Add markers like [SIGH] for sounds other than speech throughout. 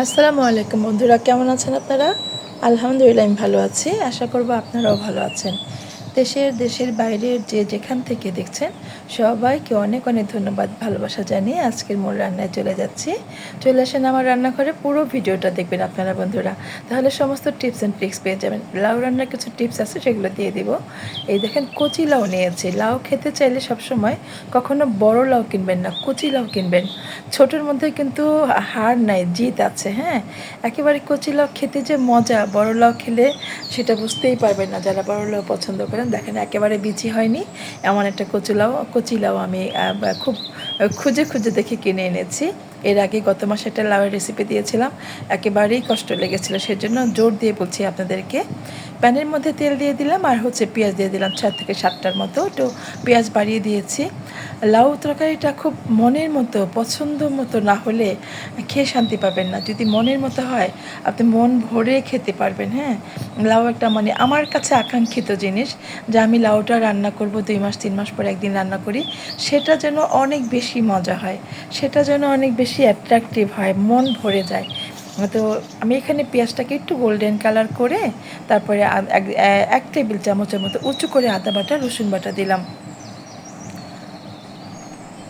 আসসালামু আলাইকুম বন্ধুরা, কেমন আছেন আপনারা? আলহামদুলিল্লাহ, আমি ভালো আছি। আশা করব আপনারাও ভালো আছেন। দেশের দেশের বাইরের যে যেখান থেকে দেখছেন, সবাইকে অনেক অনেক ধন্যবাদ, ভালোবাসা জানিয়ে আজকের মূল রান্নায় চলে যাচ্ছি। চলে আসেন আমার রান্নাঘরে পুরো ভিডিওটা দেখবেন আপনারা বন্ধুরা। তাহলে সমস্ত টিপস অ্যান্ড ট্রিক্স পেয়ে যাবেন। লাউ রান্নার কিছু টিপস আছে, সেগুলো দিয়ে দিব। এই দেখেন, কচি লাউ নিয়েছি। লাউ খেতে চাইলে সবসময় কখনো বড় লাউ কিনবেন না, কচি লাউ কিনবেন। ছোটোর মধ্যে কিন্তু হার নাই জিত আছে হ্যাঁ? একেবারে কচি লাউ খেতে যে মজা, বড় লাউ খেলে সেটা বুঝতেই পারবেন না যারা বড় লাউ পছন্দ করেন দেখেন একেবারে বিচি হয়নি। এমন একটা কচুলাও কচিলাও আমি খুব খুঁজে খুঁজে দেখে কিনে এনেছি। এর আগে গত মাসে একটা লাউয়ের রেসিপি দিয়েছিলাম। একেবারেই কষ্ট লেগেছিলো, সেজন্য জোর দিয়ে বলছি আপনাদেরকে। প্যানের মধ্যে তেল দিয়ে দিলাম আর হচ্ছে পেঁয়াজ দিয়ে দিলাম, ছয় থেকে সাতটার মতো। একটু পেঁয়াজ বাড়িয়ে দিয়েছি। লাউ তরকারিটা খুব মনের মতো, পছন্দ মতো না হলে খেয়ে শান্তি পাবেন না। যদি মনের মতো হয়, আপনি মন ভরে খেতে পারবেন হ্যাঁ? লাউ একটা মানে আমার কাছে আকাঙ্ক্ষিত জিনিস যে আমি লাউটা রান্না করব দুই মাস, তিন মাস পর একদিন রান্না করি। সেটা যেন অনেক বেশি মজা হয়, সেটা যেন অনেক বেশি অ্যাট্রাকটিভ হয়, মন ভরে যায়। তো আমি এখানে পেঁয়াজটাকে একটু গোল্ডেন কালার করে, তারপরে এক- টেবিল চামচের মতো উঁচু করে আদা বাটা, রসুন বাটা দিলাম।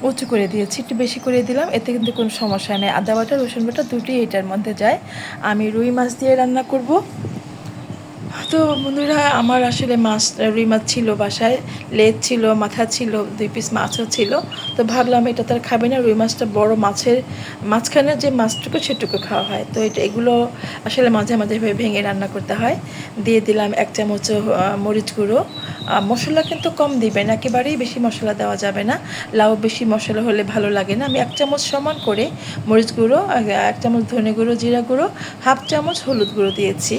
উঁচু করে দিয়েছি, একটু বেশি করে দিলাম, এতে কিন্তু কোনো সমস্যা নেই। আদা বাটা, রসুন বাটা দুটোই এটার মধ্যে যায়। আমি রুই মাছ দিয়ে রান্না করব। তো বন্ধুরা, আমার আসলে মাছ, রুই মাছ ছিল বাসায়, লেজ ছিল, মাথা ছিল, দুই পিস মাছও ছিল। তো ভাবলাম এটা তার খাবে না, রুই মাছটা বড় মাছের মাঝখানে যে মাছটুকু সেটুকু খাওয়া হয়। তো এটা, এগুলো আসলে মাঝে মাঝে ভেঙে রান্না করতে হয়। দিয়ে দিলাম এক চামচ মরিচ গুঁড়ো। মশলা কিন্তু কম দিবেন একেবারেই বেশি মশলা দেওয়া যাবে না। লাউ বেশি মশলা হলে ভালো লাগে না। আমি এক চামচ সমান করে মরিচ গুঁড়ো এক চামচ ধনে গুঁড়ো, জিরা গুঁড়ো, হাফ চামচ হলুদ গুঁড়ো দিয়েছি।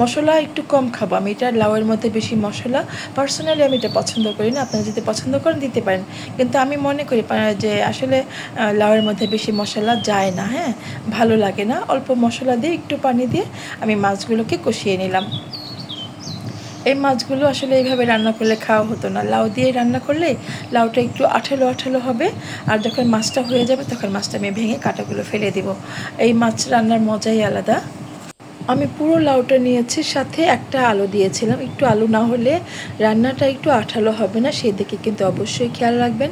মশলা একটু কম খাব। আমি এটা লাউয়ের মধ্যে বেশি মশলা। পার্সোনালি আমি এটা পছন্দ করি না। আপনারা যদি পছন্দ করেন, দিতে পারেন। কিন্তু আমি মনে করি যে আসলে লাউয়ের মধ্যে বেশি মশলা যায় না হ্যাঁ? ভালো লাগে না। অল্প মশলা দিয়ে একটু পানি দিয়ে আমি মাছগুলোকে কষিয়ে নিলাম। এই মাছগুলো আসলে এইভাবে রান্না করলে খাওয়া হতো না। লাউ দিয়ে রান্না করলে লাউটা একটু আঠালো আঠালো হবে। আর যখন মাছটা হয়ে যাবে, তখন মাছটা আমি ভেঙে কাঁটাগুলো ফেলে দিব। এই মাছ রান্নার মজাই আলাদা। আমি পুরো লাউটা নিয়েছি, সাথে একটা আলু দিয়েছিলাম। একটু আলু না হলে রান্নাটা একটু আঠালো হবে না, সেই দিকে কিন্তু অবশ্যই খেয়াল রাখবেন।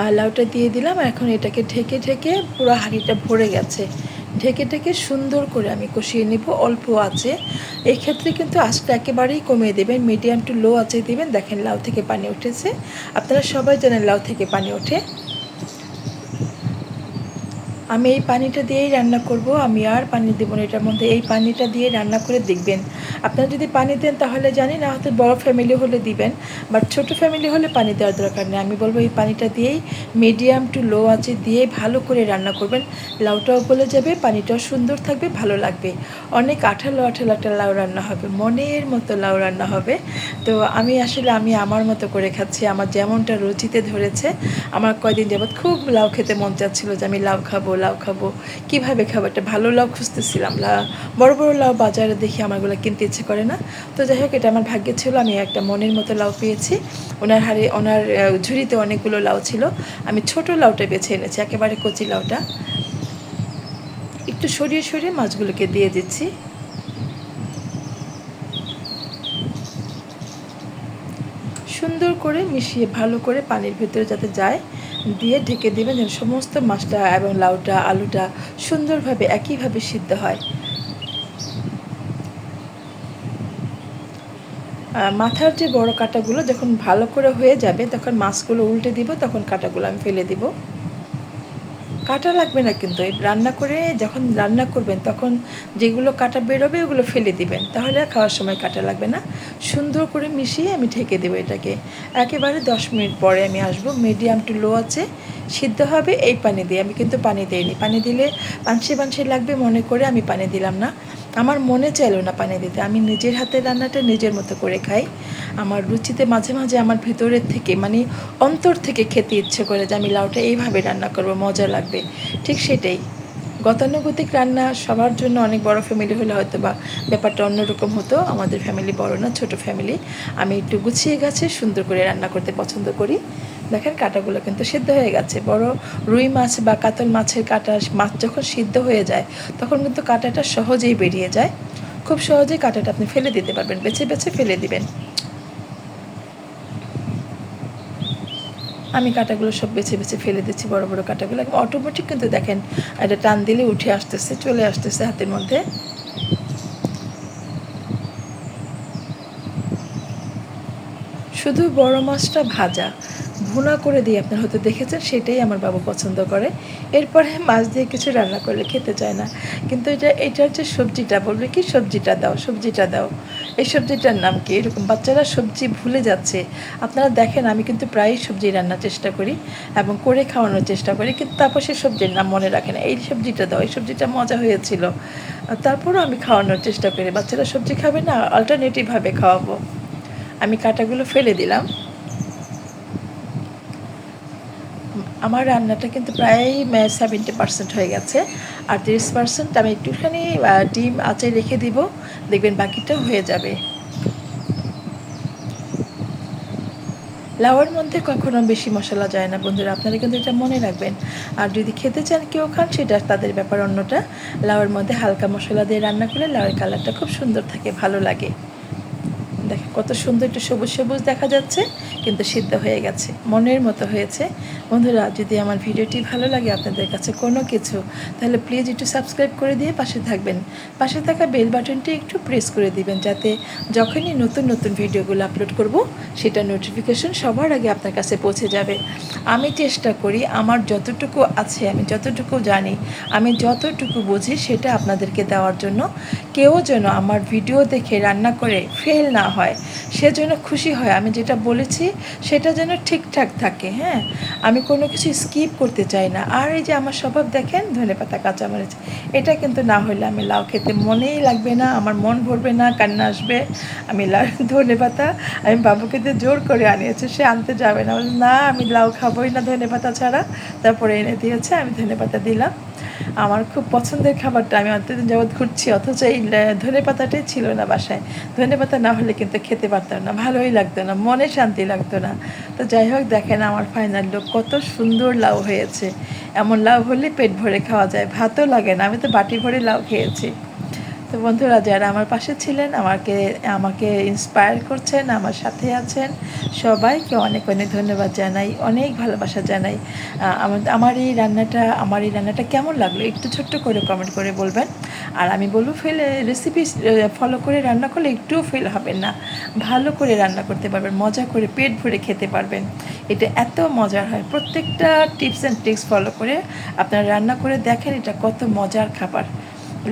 আর লাউটা দিয়ে দিলাম, এখন এটাকে ঢেকে ঢেকে পুরো হাঁড়িটা ভরে গেছে। ঢেকে ঢেকে সুন্দর করে আমি কষিয়ে নিব, অল্প আছে এই ক্ষেত্রে কিন্তু আঁচটা একেবারেই কমিয়ে দেবেন, মিডিয়াম টু লো আছে দেবেন। দেখেন লাউ থেকে পানি উঠেছে। আপনারা সবাই জানেন লাউ থেকে পানি ওঠে। আমি এই পানিটা দিয়েই রান্না করব, আমি আর পানি দেবো না, এটার মধ্যে এই পানিটা দিয়ে রান্না করে দেখবেন। আপনারা যদি পানি দেন তাহলে জানি না, হয়তো বড় ফ্যামিলি হলে দিবেন বাট ছোট ফ্যামিলি হলে পানি দেওয়ার দরকার নেই। আমি বলব এই পানিটা দিয়েই মিডিয়াম টু লো আছে দিয়ে ভালো করে রান্না করবেন। লাউটাও গলে যাবে, পানিটাও সুন্দর থাকবে, ভালো লাগবে। অনেক আঠালো আঠালো একটা লাউ রান্না হবে, মনের মতো লাউ রান্না হবে। তো আমি আসলে, আমি আমার মতো করে খাচ্ছি, আমার যেমনটা রুচিতে ধরেছে, আমার কয়দিন যাবৎ খুব লাউ খেতে মন চাচ্ছিল যে আমি লাউ খাব লাউ খাব? কীভাবে খাব? একটা ভালো লাউ খুঁজতেছিলাম। লা- বড় বড় লাউ বাজারে দেখি আমারগুলো কিনতে ইচ্ছে করে না। তো যাই হোক, এটা আমার ভাগ্যে ছিল। আমি একটা মনের মতো লাউ পেয়েছি। ওনার হারে ওনার ঝুড়িতে অনেকগুলো লাউ ছিল। আমি ছোট লাউটা বেছে এনেছি, একেবারে কচি লাউটা। একটু সরিয়ে সরিয়ে মাছগুলোকে দিয়ে দিচ্ছি সুন্দর করে মিশিয়ে ভালো করে পানির ভিতরে যাতে যায়, দিয়ে ঢেকে দেবেন যেন সমস্ত মাছটা এবং লাউটা, আলুটা সুন্দরভাবে একইভাবে সিদ্ধ হয়। মাথার যে বড় কাঁটাগুলো যখন ভালো করে হয়ে যাবে, তখন মাছগুলো উল্টে দিব, তখন কাঁটাগুলো আমি ফেলে দিব। কাটা লাগবে না কিন্তু। রান্না করে যখন রান্না করবেন, তখন যেগুলো কাটা বেরোবে, ওগুলো ফেলে দিবেন। তাহলে খাওয়ার সময় কাটা লাগবে না। সুন্দর করে মিশিয়ে আমি ঢেকে দেবো এটাকে। একেবারে দশ মিনিট পরে আমি আসব। মিডিয়াম টু লো আছে। সিদ্ধ হবে এই পানি দিয়ে। আমি কিন্তু পানি দিইনি। পানি দিলে পানসি পানসি লাগবে মনে করে আমি পানি দিলাম না। আমার মনে চাইলো না পানি দিতে। আমি নিজের হাতের রান্নাটা নিজের মতো করে খাই। আমার রুচিতে মাঝে মাঝে আমার ভিতরের থেকে মানে অন্তর থেকে খেতে ইচ্ছে করে যে আমি লাউটা এইভাবে রান্না করব, মজা লাগবে। ঠিক সেটাই। গতানুগতিক রান্না সবার জন্য অনেক বড় ফ্যামিলি হলে হয়তো বা ব্যাপারটা অন্যরকম হতো। আমাদের ফ্যামিলি বড় না, ছোট ফ্যামিলি আমি একটু গুছিয়ে গেছে সুন্দর করে রান্না করতে পছন্দ করি। দেখেন কাঁটাগুলো কিন্তু সিদ্ধ হয়ে গেছে। বড় রুই মাছ বা কাতল মাছের কাঁটা মাছ যখন সিদ্ধ হয়ে যায়, তখন কিন্তু কাঁটাটা সহজেই বেরিয়ে যায়। খুব সহজেই কাঁটাটা আপনি ফেলে দিতে পারবেন, বেছে বেছে ফেলে দিবেন। আমি কাঁটাগুলো সব বেছে বেছে ফেলে দিচ্ছি, বড় বড় কাঁটাগুলো। অটোমেটিক কিন্তু দেখেন এটা টান দিলে উঠে আসতেছে, চলে আসতেছে হাতের মধ্যে। শুধু বড় মাছটা ভাজা ভুনা করে দিয়ে আপনার হয়তো দেখেছেন, সেটাই আমার বাবু পছন্দ করে। এরপরে মাছ দিয়ে কিছু রান্না করলে খেতে চায় না। কিন্তু এটা এটার যে সবজিটা, বলবে কি? সবজিটা দাও সবজিটা দাও। এই সবজিটার নাম কি? এরকম বাচ্চারা সবজি ভুলে যাচ্ছে। আপনারা দেখেন, আমি কিন্তু প্রায়ই সবজি রান্নার চেষ্টা করি এবং করে খাওয়ানোর চেষ্টা করি, কিন্তু তারপর সে সবজির নাম মনে রাখে না। এই সবজিটা দাও, এই সবজিটা মজা হয়েছিল। তারপরও আমি খাওয়ানোর চেষ্টা করি। বাচ্চারা সবজি খাবে না অল্টারনেটিভভাবে খাওয়াবো। আমি কাঁটাগুলো ফেলে দিলাম। আমার রান্নাটা কিন্তু প্রায় সেভেন্টি পার্সেন্ট হয়ে গেছে। আর তিরিশ পার্সেন্ট আমি একটুখানি ডিম আঁচে রেখে দিব। দেখবেন বাকিটা হয়ে যাবে। লাউয়ের মধ্যে কখনো বেশি মশলা যায় না, বন্ধুরা। আপনারা কিন্তু এটা মনে রাখবেন। আর যদি খেতে চান, কেউ খান, সেটা তাদের ব্যাপার অন্যটা। লাউয়ের মধ্যে হালকা মশলা দিয়ে রান্না করলে লাউয়ের কালারটা খুব সুন্দর থাকে, ভালো লাগে। কত সুন্দর একটু সবুজ সবুজ দেখা যাচ্ছে, কিন্তু সিদ্ধ হয়ে গেছে, মনের মতো হয়েছে। বন্ধুরা, যদি আমার ভিডিওটি ভালো লাগে আপনাদের কাছে কোনো কিছু, তাহলে প্লিজ একটু সাবস্ক্রাইব করে দিয়ে পাশে থাকবেন। পাশে থাকা বেল বাটনটি একটু প্রেস করে দিবেন, যাতে যখনই নতুন নতুন ভিডিওগুলো আপলোড করব, সেটা নোটিফিকেশন সবার আগে আপনার কাছে পৌঁছে যাবে। আমি চেষ্টা করি, আমার যতটুকু আছে, আমি যতটুকু জানি, আমি যতটুকু বুঝি, সেটা আপনাদেরকে দেওয়ার জন্য। কেউ যেন আমার ভিডিও দেখে রান্না করে ফেল না হয়। সেজন্য খুশি হয়। আমি যেটা বলেছি, সেটা যেন ঠিকঠাক থাকে হ্যাঁ? আমি কোনো কিছু স্কিপ করতে চাই না। আর এই যে আমার স্বভাব দেখেন, ধনে পাতা, কাঁচামরিচ, এটা কিন্তু না হলে আমি লাউ খেতে মনেই লাগবে না, আমার মন ভরবে না, কান্না আসবে। আমি লাউ, [LAUGHS] ধনে পাতা, আমি বাবুকে দিয়ে জোর করে আনিয়েছি, সে আনতে যাবে না। না, আমি লাউ খাবোই না ধনে পাতা ছাড়া। তারপরে এনে দিয়েছে, আমি ধনে পাতা দিলাম। আমার খুব পছন্দের খাবারটা, আমি অতদিন যাবৎ ঘুরছি, অথচ এই ধনে পাতাটাই ছিল না বাসায়। ধনে পাতা না হলে কিন্তু খেতে পারতাম না, ভালোই লাগতো না, মনে শান্তি লাগতো না। তো যাই হোক, দেখেন আমার ফাইনাল লোক কত সুন্দর লাউ হয়েছে। এমন লাউ হলে পেট ভরে খাওয়া যায়, ভাতও লাগে না, আমি তো বাটি ভরে লাউ খেয়েছি। তো বন্ধুরা, যারা আমার পাশে ছিলেন, আমাকে আমাকে ইন্সপায়ার করছেন, আমার সাথে আছেন, সবাইকে অনেক অনেক ধন্যবাদ জানাই, অনেক ভালোবাসা জানাই। আমার এই রান্নাটা, আমার এই রান্নাটা কেমন লাগল একটু ছোট্ট করে কমেন্ট করে বলবেন। আর আমি বলব, ফেলে রেসিপি ফলো করে রান্না করলে একটুও ফেল হবেন না। ভালো করে রান্না করতে পারবেন, মজা করে পেট ভরে খেতে পারবেন। এটা এত মজার হয়। প্রত্যেকটা টিপস অ্যান্ড ট্রিক্স ফলো করে আপনারা রান্না করে দেখেন এটা কত মজার খাবার।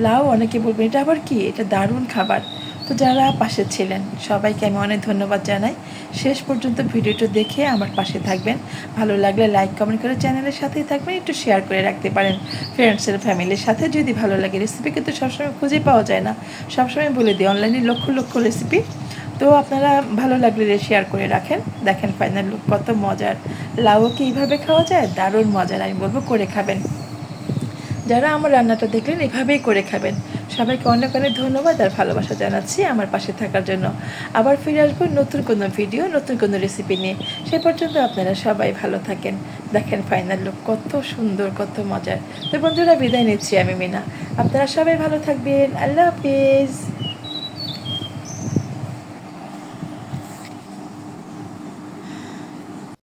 লাউ অনেকে বলবেন, এটা আবার কি? এটা দারুণ খাবার। তো যারা পাশে ছিলেন, সবাইকে আমি অনেক ধন্যবাদ জানাই। শেষ পর্যন্ত ভিডিওটা দেখে আমার পাশে থাকবেন। ভালো লাগলে লাইক, কমেন্ট করে চ্যানেলের সাথেই থাকবেন। একটু শেয়ার করে রাখতে পারেন ফ্রেন্ডসের ফ্যামিলির সাথে। যদি ভালো লাগে রেসিপি কিন্তু সবসময় খুঁজে পাওয়া যায় না। সবসময় বলে দিই অনলাইনে লক্ষ লক্ষ রেসিপি তো আপনারা ভালো লাগলে শেয়ার করে রাখেন। দেখেন ফাইনাল লুক কত মজার। লাউও কি এইভাবে খাওয়া যায়? দারুণ মজার, আমি বলব, করে খাবেন। যারা আমার রান্নাটা দেখলেন, এভাবেই করে খাবেন। সবাইকে অনেক অনেক ধন্যবাদ আর ভালোবাসা জানাচ্ছি আমার পাশে থাকার জন্য। আবার ফিরে আসব নতুন কোনো ভিডিও নতুন কোনো রেসিপি নিয়ে। সে পর্যন্ত আপনারা সবাই ভালো থাকেন। দেখেন ফাইনাল লুক কত সুন্দর, কত মজার। তো বন্ধুরা, বিদায় নিচ্ছি আমি মিনা। আপনারা সবাই ভালো থাকবেন। আল্লাহ হাফিজ।